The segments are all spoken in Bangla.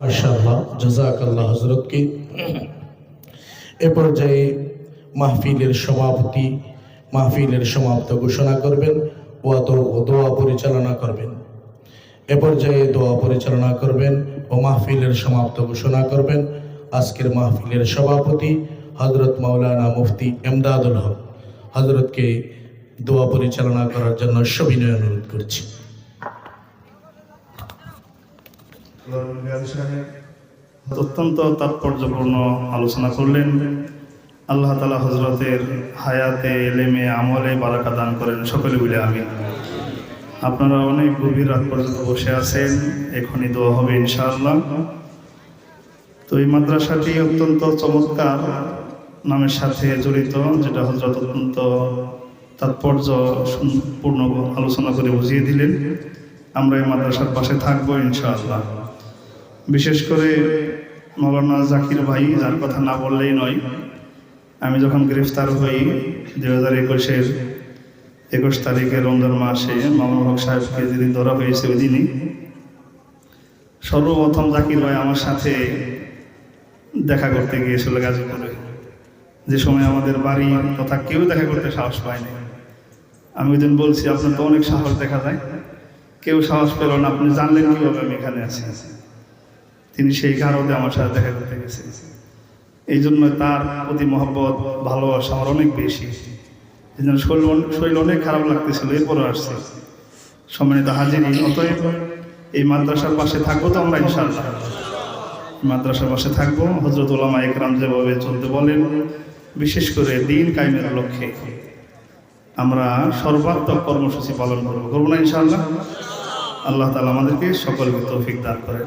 মাশাআল্লাহ জাজাকাল্লাহ হজরতকে এ পর্যায়ে মাহফিলের সভাপতি মাহফিলের সমাপ্ত ঘোষণা করবেন ও দোয়া পরিচালনা করবেন। এ পর্যায়ে দোয়া পরিচালনা করবেন ও মাহফিলের সমাপ্ত ঘোষণা করবেন আজকের মাহফিলের সভাপতি হজরত মাওলানা মুফতি এমদাদুল হক। হজরতকে দোয়া পরিচালনা করার জন্য সবিনয় অনুরোধ করছি। অত্যন্ত তাৎপর্যপূর্ণ আলোচনা করলেন। আল্লাহ তালা হজরতের হায়াতে, এলেমে, আমলে বারাকা দান করেন সকলে বলে আমি আপনারা অনেক গভীর রাত পর্যন্ত বসে আছেন, এখনই দোয়া হবে ইনশাআল্লাহ। তো এই মাদ্রাসাটি অত্যন্ত চমৎকার নামের সাথে জড়িত, যেটা হজরত অত্যন্ত তাৎপর্য পূর্ণ আলোচনা করে বুঝিয়ে দিলেন। আমরা এই মাদ্রাসার পাশে থাকব ইনশাআল্লাহ। বিশেষ করে মৌলানা জাকির ভাই, যার কথা না বললেই নয়, আমি যখন গ্রেফতার হই দুই হাজার একুশের একুশ তারিখে রমজান মাসে মামুন হক সাহেবকে যেদিন ধরা হয়েছে ওই দিনই সর্বপ্রথম জাকির ভাই আমার সাথে দেখা করতে গিয়েছিল গাজীপুরে। যে সময় আমাদের বাড়ি তথা কেউ দেখা করতে সাহস পায়নি আমি ওই দিন বলছি, আপনার তো অনেক সাহস দেখা যায়। কেউ সাহস পেল না। আপনি জানলেন কীভাবে আমি এখানে আছি? তিনি সেই কারণে আমার সাথে দেখা করতে গেছে। এই জন্য তার প্রতি মহব্বত, ভালোবাসা আমার অনেক বেশি। এই জন্য শরীর শরীর অনেক খারাপ লাগতেছিল, এরপরও আসছে। সম্মানিত হাজির অতএব এই মাদ্রাসার পাশে থাকব তো আমরা ইনশাল্লাহ মাদ্রাসার পাশে থাকব হজরত ওলামা একরাম যেভাবে চলতে বলেন, বিশেষ করে দিন কায়েমের লক্ষ্যে। আমরা সর্বাত্মক কর্মসূচি পালন করব। করব না ইনশাআল্লাহ? আল্লাহ তালা আমাদেরকে সকলকে তৌফিক দান করেন।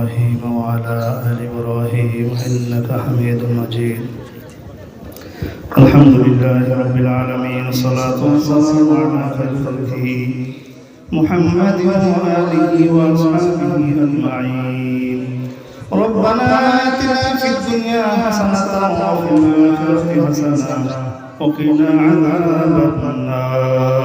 إبراهيم وعلى آل إبراهيم إنك حميد مجيد. الحمد لله رب العالمين الصلاة والسلام على خير خلقه محمد وآله وأصحابه أجمعين. ربنا آتنا في الدنيا حسنة وفي الآخرة حسنة وقنا عذاب النار.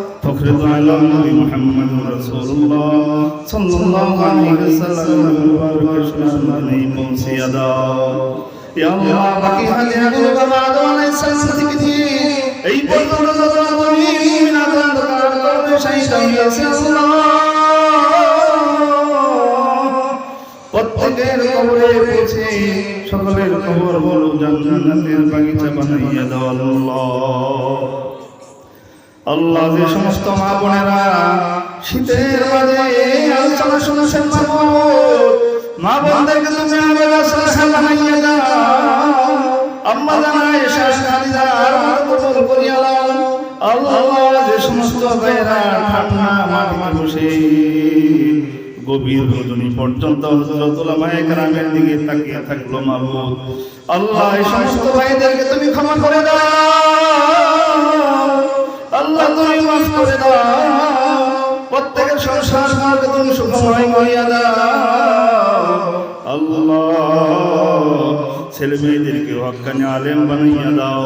فخرج على النبي محمد رسول الله صلى الله عليه وسلم مبارك شمعني موسيا داو يا الله باقي حالي هقول بعد وانا انسان صديق دي এই পর্যন্ত যত আমি মুমিন আদান দরকার করবে সেই সঙ্গে আছে প্রত্যেকের কবরে পৌঁছে সকলের কবর বড় জান্নাতের বাগিচা বানাইয়া দাও আল্লাহ আল্লাহ যে সমস্ত মা বোনেরা শীতের মাঝে এই আলোচনা শুনেছেন মা বোন, মা বোনদেরকে তুমি আম্মা করিয়া আল্লাহ যে সমস্ত ভাইরা গভীর পর্যন্ত দিকে থাকল আল্লাহ এই সমস্ত ভাইদেরকে তুমি ক্ষমা করে দাও। আল্লাহ তুমি মাফ করে দাও। প্রত্যেকের সংসার মার্গে তুমি সুখময় করিয়া দাও। আল্লাহ, ছেলে মেয়েদেরকে হকানি আলেম বানাইয়া দাও।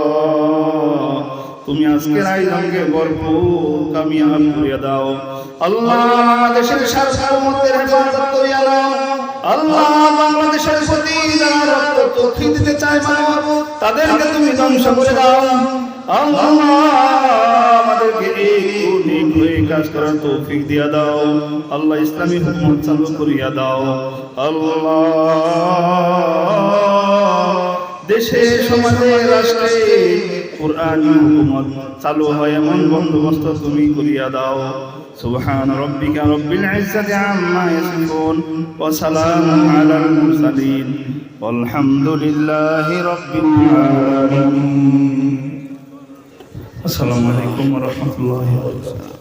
তুমি আজকের আয়োজনকে ভরপুর কামিয়াব করিয়া দাও। আল্লাহ বাংলাদেশের সার্বভৌমত্বের হেফাজত করিয়া দাও। আল্লাহ বাংলাদেশের প্রতি যারা রক্ত চোখি দিতে চায় মানব, তাদেরকে তুমি ধ্বংস করে দাও। আল্লাহ কাজ করার তৌফিক দিয়া দাও। আল্লাহ ইসলামী হুকুমত চালু করিয়া দাও। আল্লাহ দেশে, সমাজে, রাষ্ট্রে কোরআন হুকুমত চালু হয় এমন বন্দোবস্ত তুমি করিয়া দাও। সুবহান রব্বিকা রব্বিল ইজ্জাতি আম্মা ইয়াসিফুন ওয়া সালামু আলাল মুরসালিন। আলহামদুলিল্লাহি রব্বিল আলামিন। আসসালামু আলাইকুম ওয়া রাহমাতুল্লাহি ওয়া বারাকাতুহু।